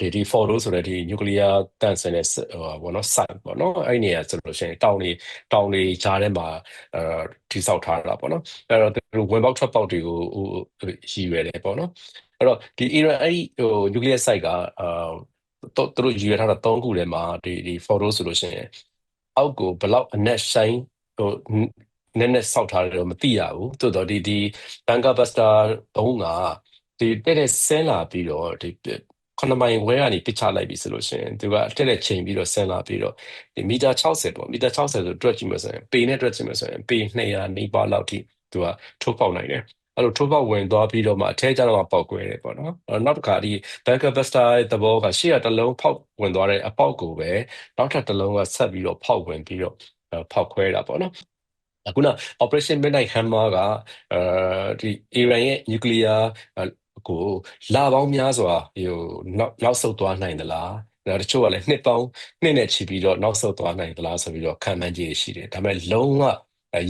ဒီဒီ photo ဆိုတဲ့ဒီ nuclear တန့်စင်တဲ့ဟိုဘောနော် site ပေါ့နော်အဲ့နေရာဆိုလို့ရှိရင်တောင်တွေတောင်တွေကြားထဲမှာအဲတိစောက်ထားတာပေါ့နော်အဲ့တော့သူတို့ဝင်ပေါက်ထွက်ပေါက်တွေကိုဟိုရည်ရွယ်တယ်ပေါ့နော်အဲ့တော့ဒီ Iran အဲ့ဒီဟို nuclear site ကအာတော့သူတို့ရည်ရွယ်ထားတာ၃ခုထဲမှာဒီဒီ photo ဆိုလို့ရှိရင်အောက်ကိုဘယ်လောက်အနက်ဆိုင်ဟိုနည်းနည်းစောက်ထားတယ်တော့မသိရဘူးတိုးတော့ဒီဒီ Banker Buster ဘုံကဒီတဲ့တဲ့ဆင်းလာပြီးတော့ဒီ ခုနမိုင်ဝဲကနေပစ်ချလိုက်ပြီဆိုလို့ရှိရင်သူကတက်တက်ချိန်ပြီးတော့ဆင်းလာပြီးတော့ဒီမီတာ60ပေါ့မီတာ60ဆိုတွက်ကြည့်မှဆိုရင်ပေနဲ့တွက်ကြည့်မှဆိုရင်ပေ200နီးပါးလောက်ထိသူကထိုးပေါက်နိုင်တယ်အဲ့လိုထိုးပေါက်ဝင်သွားပြီးတော့မှအထဲကျတော့မှပေါက်ကွဲတယ်ပေါ့နော်အဲ့နောက်တစ်ခါဒီ Banker Buster ရဲ့သဘောကရှေ့ကတစ်လုံးဖောက်ဝင်သွားတဲ့အပေါက်ကိုပဲနောက်ထပ်တစ်လုံးကဆက်ပြီးတော့ဖောက်ဝင်ပြီးတော့ဖောက်ခွဲတာပေါ့နော်အခုန Operation Midnight Hammer ကအဲဒီ Iran ရဲ့ nuclear ကိုလာပေါင်းများစွာဟိုနောက်နောက်ဆုတ်သွားနိုင်သလားဒါတချို့ကလည်းနှစ်ပေါင်းနှစ်နဲ့ချီပြီးတော့နောက်ဆုတ်သွားနိုင်သလားဆိုပြီးတော့ခံမှန်းကြည့်ရှိတယ်ဒါပေမဲ့လုံးဝ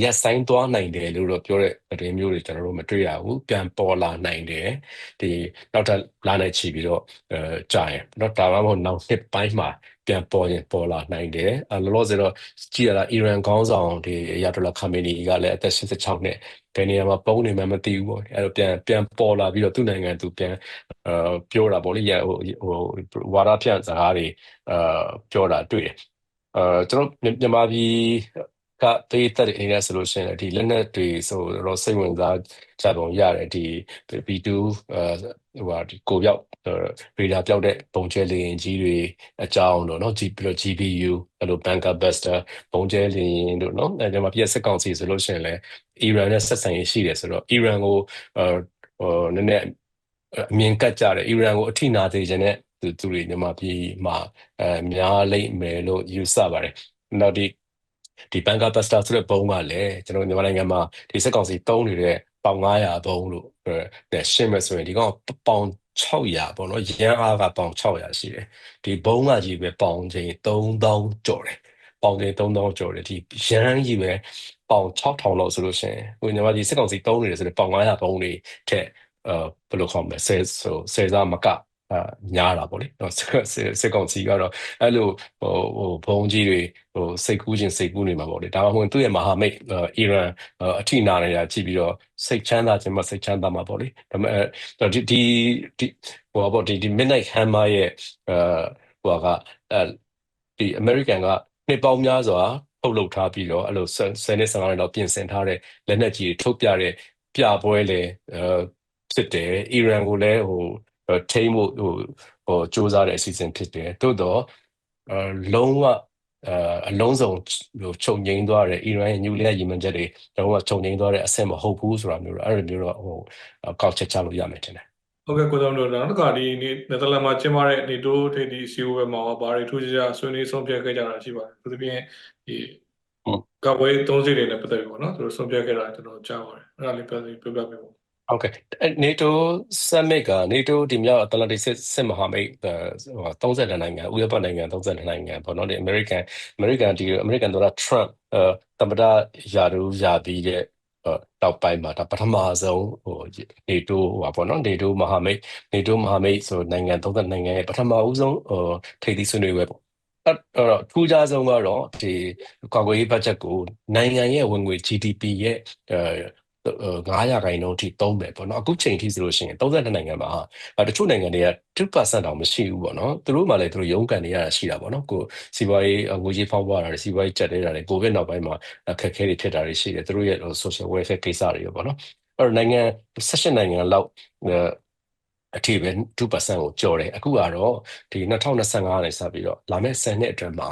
ရက်ဆိုင်သွားနိုင်တယ်လို့တော့ပြောတဲ့သတင်းမျိုးတွေကျွန်တော်တို့မတွေ့ရဘူးပြန်ပေါ်လာနိုင်တယ်ဒီနောက်ထပ်လာနေချီပြီးတော့အဲကြာရင်တော့ဒါမှမဟုတ်နောက်နှစ်ပိုင်းမှာပြန်ပေါ်ရင်ပေါ်လာနိုင်တယ်အဲလောလောဆယ်တော့ကြည့်ရတာအီရန်ခေါင်းဆောင်ဒီယာတိုလာခါမီနီကလည်းအသက်86နှစ်ဘယ်နေရာမှာပုံနေမှမသိဘူးပေါ့အဲ့တော့ပြန်ပြန်ပေါ်လာပြီးတော့သူ့နိုင်ငံသူပြန်အာပြောတာပေါ့လေရဟိုဟိုဝါဒဖြန့်စကားတွေအာပြောတာတွေ့တယ်အာကျွန်တော်မြန်မာပြည် ကပေးသက်တဲ့အနေနဲ့ဆိုလို့ရှိရင်ဒီလက်နက်တွေဆိုတော့စိတ်ဝင်စားကြပုံရတယ်ဒီ B2 အာဟိုဟာဒီကိုပြောက်ရေဒါပြောက်တဲ့ပုံကျဲလေရင်ကြီးတွေအကြောင်းတော့เนาะ G ပြီးတော့ GPU အဲ့လို Banker Buster ပုံကျဲလေရင်တို့เนาะအဲဒီမှာပြည့်စက်ကောင်စီဆိုလို့ရှိရင်လည်း Iran နဲ့ဆက်ဆံရေးရှိတယ်ဆိုတော့ Iran ကိုအာဟိုနည်းနည်းအမြင်ကတ်ကြတယ် Iran ကိုအထိနာသေးခြင်းနဲ့သူသူတွေမြန်မာပြည်မှာအဲများလိမ့်မယ်လို့ယူဆပါတယ်နောက်ဒီ ဒီ Banker Buster ဆိုတဲ့ဘုံကလည်းကျွန်တော်မြန်မာနိုင်ငံမှာဒီစက်ကောင်စီတုံးနေတဲ့ပေါင်900ဘုံလို့တဲ့ရှင်းမယ်ဆိုရင်ဒီကောင်ပေါင်600ပေါ့နော်ရန်အားကပေါင်600ရှိတယ်ဒီဘုံကကြီးပဲပေါင်ချိန်3000ကျော်တယ်ပေါင်ချိန်3000ကျော်တယ်ဒီရန်ကြီးပဲပေါင်6000လောက်ဆိုလို့ရှိရင်ဟိုညီမဒီစစ်ကောင်စီတုံးနေတယ်ဆိုတော့ပေါင်900ဘုံတွေထက်အဲဘယ်လိုခေါ်မလဲဆယ်ဆိုဆယ်စားမက အာညားတာပေါ့လေနော်စစ်ကောင်စီကတော့အဲ့လိုဟိုဟိုဘုံကြီးတွေဟိုစိတ်ကူးခြင်းစိတ်ကူးနေမှာပေါ့လေဒါမှမဟုတ်သူ့ရဲ့မဟာမိတ်အီရန်အထိနာနေတာကြည့်ပြီးတော့စိတ်ချမ်းသာခြင်းမစိတ်ချမ်းသာမှာပေါ့လေဒါပေမဲ့ဒီဒီဒီဟိုပေါ့ဒီဒီ midnight hammer ရဲ့အာဟိုကအဲဒီ American ကနှစ်ပေါင်းများစွာထုတ်လုပ်ထားပြီးတော့အဲ့လို10နှစ်15နှစ်လောက်ပြင်ဆင်ထားတဲ့လက်နက်ကြီးထုတ်ပြတဲ့ပြပွဲလေအဲဖြစ်တယ်အီရန်ကိုလည်းဟို ထိမ့်ဖို့ဟိုဟိုစူးစမ်းတဲ့အစီအစဉ်ဖြစ်တယ်တိုးတော့အလုံးဝအလုံးစုံဟိုခြုံငိမ့်သွားတယ်အီရန်ရဲ့နျူကလ িয়ার ရည်မှန်းချက်တွေလုံးဝခြုံငိမ့်သွားတဲ့အဆင့်မဟုတ်ဘူးဆိုတာမျိုးတော့အဲ့လိုမျိုးတော့ဟိုကောက်ချက်ချလို့ရမယ်ထင်တယ်ဟုတ်ကဲ့ကိုတော်တို့နောက်တစ်ခါဒီနေ့နယ်သာလန်မှာကျင်းပတဲ့နေတိုးထိပ်သီးအစည်းအဝေးမှာဘာတွေထူးခြားခြားဆွေးနွေးဆုံးဖြတ်ခဲ့ကြတာရှိပါတယ်သူတို့ပြင်ဒီကပွဲသုံးစီတွေနဲ့ပတ်သက်ပြီးပေါ့နော်သူတို့ဆုံးဖြတ်ခဲ့တာကျွန်တော်ကြားပါတယ်အဲ့ဒါလေးပြောပြပြပြပေးပေါ့ ဟုတ်ကဲ့ NATO summit က NATO ဒီမြောက်အတ္တလန္တိတ်စစ်စစ်မဟာမိတ်ဟို32နိုင်ငံဥရောပနိုင်ငံ32နိုင်ငံပေါ့နော်ဒီ American American ဒီ American တို့က Trump အဲသမ္မတယာဒူယာပြီးတဲ့တောက်ပိုင်းမှာဒါပထမဆုံးဟို NATO ဟိုပါပေါ့နော် NATO မဟာမိတ် NATO မဟာမိတ်ဆိုနိုင်ငံ30နိုင်ငံရဲ့ပထမဦးဆုံးဟိုထိပ်သီးဆွေးနွေးပွဲပေါ့အဲ့တော့ထူးခြားဆုံးကတော့ဒီကွာကွေးဘတ်ဂျက်ကိုနိုင်ငံရဲ့ဝင်ငွေ GDP ရဲ့ အဲ9ရာခိုင်နှုန်းအထိသုံးမယ်ပေါ့နော်အခုချိန်ထိဆိုလို့ရှိရင်32နိုင်ငံမှာအဲတချို့နိုင်ငံတွေက2%တောင်မရှိဘူးပေါ့နော်သူတို့မှလည်းသူတို့ရုန်းကန်နေရတာရှိတာပေါ့နော်ကိုစီးပွားရေးငွေကြေးဖောင်းပွားတာတွေစီးပွားရေးကျပ်တဲတာတွေကိုဗစ်နောက်ပိုင်းမှာအခက်အခဲတွေဖြစ်တာတွေရှိတယ်သူတို့ရဲ့ social welfare ကိစ္စတွေပေါ့နော်အဲ့တော့နိုင်ငံ16နိုင်ငံလောက်အထိပဲ2%ကိုကျော်တယ်အခုကတော့ဒီ2025နဲ့စပြီးတော့လာမယ့်10နှစ်အတွင်းမှာ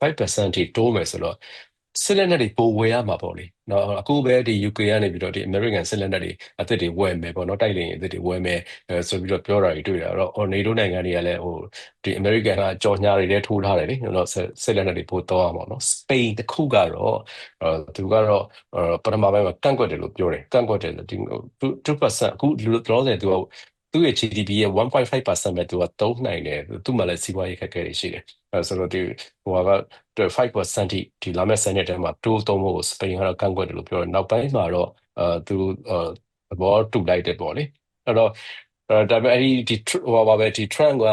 5%အထိတိုးမယ်ဆိုတော့ စစ်လက်နက်တွေပိုဝယ်ရမှာပေါ့လေ။နော်အခုပဲဒီ UK ကနေပြီးတော့ဒီ American စစ်လက်နက်တွေအသစ်တွေဝယ်မယ်ပေါ့နော်တိုက်လေယာဉ်အသစ်တွေဝယ်မယ်အဲဆိုပြီးတော့ပြောတာတွေတွေ့ရတော့အော် NATO နိုင်ငံတွေကလည်းဟိုဒီ American ကကြော်ညာတွေလည်းထိုးထားတယ်လေ။နော်စစ်စစ်လက်နက်တွေပိုတော့အောင်ပေါ့နော်။ Spain တစ်ခုကတော့အဲသူကတော့အဲပထမပိုင်းမှာကန့်ကွက်တယ်လို့ပြောတယ်။ကန့်ကွက်တယ်ဒီ2%အခုလောလောဆယ်သူကသူ့ရဲ့ GDP ရဲ့1.5%ပဲသူကသုံးနိုင်တယ်သူ့မှာလည်းစီးပွားရေးခက်ခဲတွေရှိတယ် အဲဆိုတော့ဒီဟိုက5%ထိဒီလာမယ့်စနစ်ထဲမှာတိုးသုံးဖို့စပိန်ကတော့ကန့်ကွက်တယ်လို့ပြောတယ်နောက်ပိုင်းမှာတော့အဲသူသဘောတူလိုက်တယ်ပေါ့လေအဲ့တော့အဲဒါပေမဲ့အဲ့ဒီဒီဟိုပါပဲဒီ trend က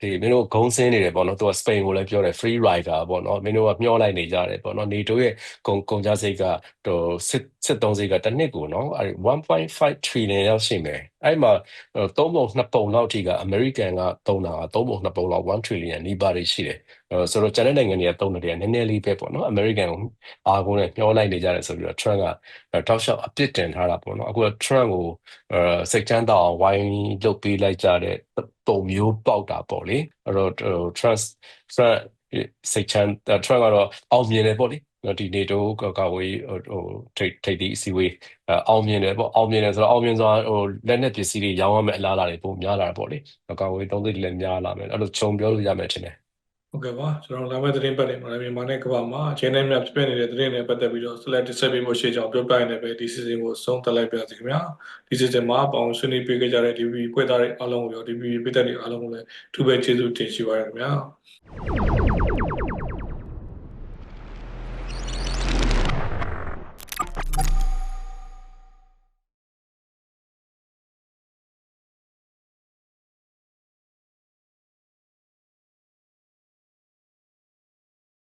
ဒီမင်းတို့ဂုံးစင်းနေတယ်ပေါ့နော်သူကစပိန်ကိုလည်းပြောတယ် free rider ပေါ့နော်မင်းတို့ကမျောလိုက်နေကြတယ်ပေါ့နော် NATO ရဲ့ကုန်ကုန်ကြစိတ်ကဟိုစစ်စစ်သုံးစိတ်ကတစ်နှစ်ကိုနော်အဲ့1.5 trillion ရောက်ရှိမယ်အဲ့မှာသုံးပုံနှစ်ပုံလောက်ထိကအမေရိကန်ကသုံးတာကသုံးပုံနှစ်ပုံလောက်1 trillion နီးပါးတွေရှိတယ်အဲ ဆိုတော့ကျန်တဲ့နိုင်ငံတွေကသုံးတယ်တွေကနည်းနည်းလေးပဲပေါ့နော်အမေရိကန်ကိုအားကိုးနဲ့မျောလိုက်နေကြတယ်ဆိုပြီးတော့ Trump ကတောက်လျှောက်အပြစ်တင်ထားတာပေါ့နော်အခုက Trump ကိုအဲစိတ်ချမ်းသာအောင်ဝိုင်းလုပ်ပေးလိုက်ကြတဲ့ပုံမျိုးပေါက်တာပေါ့လေအဲ့တော့ Trump Trump စိတ်ချမ်း Trump ကတော့အောင်မြင်တယ်ပေါ့လေနော်ဒီ NATO ကကဝေးဟိုထိတ်ထိတ်ဒီအစည်းအဝေးအောင်မြင်တယ်ပေါ့အောင်မြင်တယ်ဆိုတော့အောင်မြင်စွာဟိုလက်နက်ပစ္စည်းတွေရောင်းရမယ့်အလားအလာတွေပုံများလာတာပေါ့လေကဝေးသုံးသိလည်းများလာမယ်အဲ့လိုခြုံပြောလို့ရမယ်ထင်တယ် ဟုတ်ကဲ့ပါကျွန်တော်လာမယ့်သတင်းပတ်တွေမှာလည်းမြန်မာနဲ့ကမ္ဘာမှာအချိန်နဲ့မြတ်ပြည့်နေတဲ့သတင်းတွေပတ်သက်ပြီးတော့ select ဆက်ပြီးမှရှေ့ကြောင်ပြောပြရနေပဲဒီ season ကိုဆုံးသက်လိုက်ပါစီခင်ဗျာဒီ season မှာပေါင်းဆွေးနွေးပေးခဲ့ကြတဲ့ DB ဖွဲ့သားတွေအားလုံးကိုရော DB ပြည်သက်တွေအားလုံးကိုလည်းအထူးပဲကျေးဇူးတင်ရှိပါရခင်ဗျာ